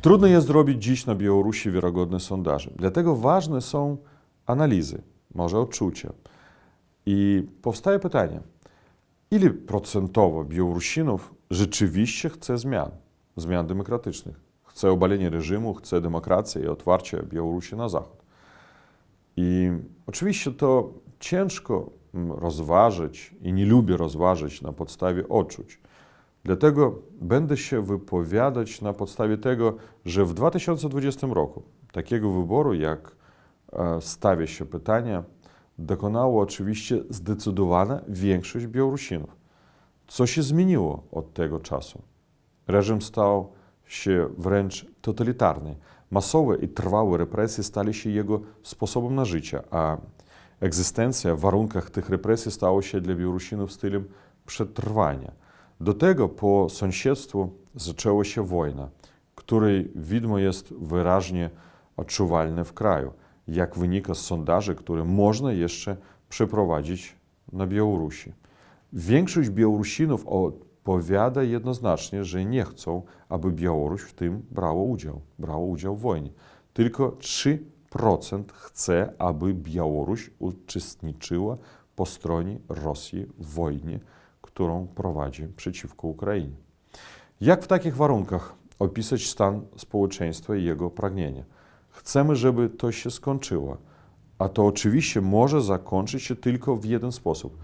Trudno jest zrobić dziś na Białorusi wiarygodne sondaże. Dlatego ważne są analizy, może odczucia. I powstaje pytanie, ile procentowo Białorusinów rzeczywiście chce zmian, zmian demokratycznych? Chce obalenia reżimu, chce demokracji i otwarcia Białorusi na zachód. I oczywiście to ciężko mm, rozważyć i nie lubię rozważyć na podstawie odczuć. Dlatego będę się wypowiadać na podstawie tego, że w 2020 roku takiego wyboru, jak e, stawia się pytanie, dokonało oczywiście zdecydowana większość Białorusinów. Co się zmieniło od tego czasu? Reżim stał się wręcz totalitarny. Masowe i trwałe represje stali się jego sposobem na życie, a egzystencja w warunkach tych represji stała się dla Białorusinów stylem przetrwania. Do tego po sąsiedztwu zaczęła się wojna, której widmo jest wyraźnie odczuwalne w kraju, jak wynika z sondaży, które można jeszcze przeprowadzić na Białorusi. Większość Białorusinów odpowiada jednoznacznie, że nie chcą, aby Białoruś w tym brała udział, brała udział w wojnie. Tylko 3% chce, aby Białoruś uczestniczyła po stronie Rosji w wojnie, którą prowadzi przeciwko Ukrainie. Jak w takich warunkach opisać stan społeczeństwa i jego pragnienia? Chcemy, żeby to się skończyło, a to oczywiście może zakończyć się tylko w jeden sposób: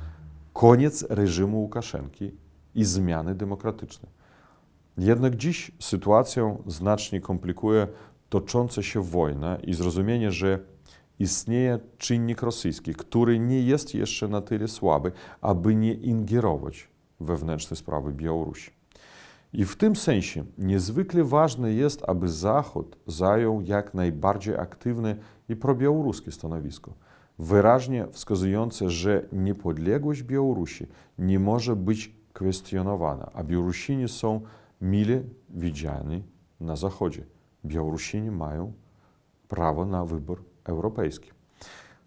koniec reżimu Łukaszenki i zmiany demokratyczne. Jednak dziś sytuację znacznie komplikuje tocząca się wojna i zrozumienie, że istnieje czynnik rosyjski, który nie jest jeszcze na tyle słaby, aby nie ingerować wewnętrzne sprawy Białorusi. I w tym sensie niezwykle ważne jest, aby Zachód zajął jak najbardziej aktywne i probiałoruskie stanowisko, wyraźnie wskazujące, że niepodległość Białorusi nie może być kwestionowana, a Białorusini są mile widziani na Zachodzie. Białorusini mają prawo na wybór europejski.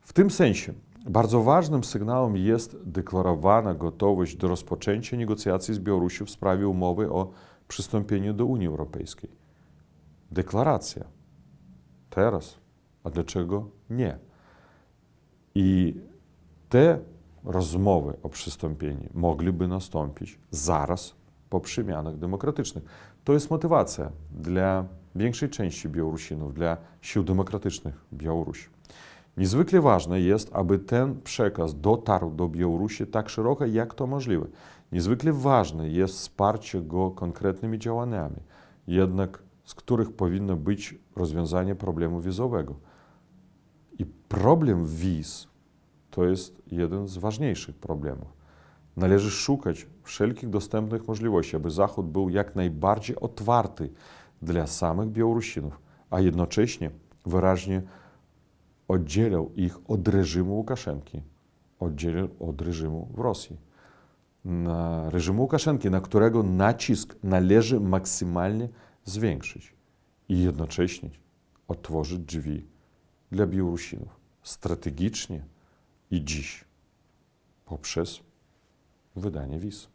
W tym sensie bardzo ważnym sygnałem jest deklarowana gotowość do rozpoczęcia negocjacji z Białorusią w sprawie umowy o przystąpieniu do Unii Europejskiej. Deklaracja. Teraz. A dlaczego nie? I te rozmowy o przystąpieniu mogliby nastąpić zaraz po przemianach demokratycznych. To jest motywacja dla większej części Białorusinów, dla sił demokratycznych Białorusi. Niezwykle ważne jest, aby ten przekaz dotarł do Białorusi tak szeroko, jak to możliwe. Niezwykle ważne jest wsparcie go konkretnymi działaniami, jednak z których powinno być rozwiązanie problemu wizowego. I problem wiz to jest jeden z ważniejszych problemów. Należy szukać wszelkich dostępnych możliwości, aby Zachód był jak najbardziej otwarty dla samych Białorusinów, a jednocześnie wyraźnie oddzielał ich od reżimu Łukaszenki, oddzielał od reżimu w Rosji. Na reżimu Łukaszenki, na którego nacisk należy maksymalnie zwiększyć i jednocześnie otworzyć drzwi dla Białorusinów strategicznie i dziś poprzez wydanie wiz.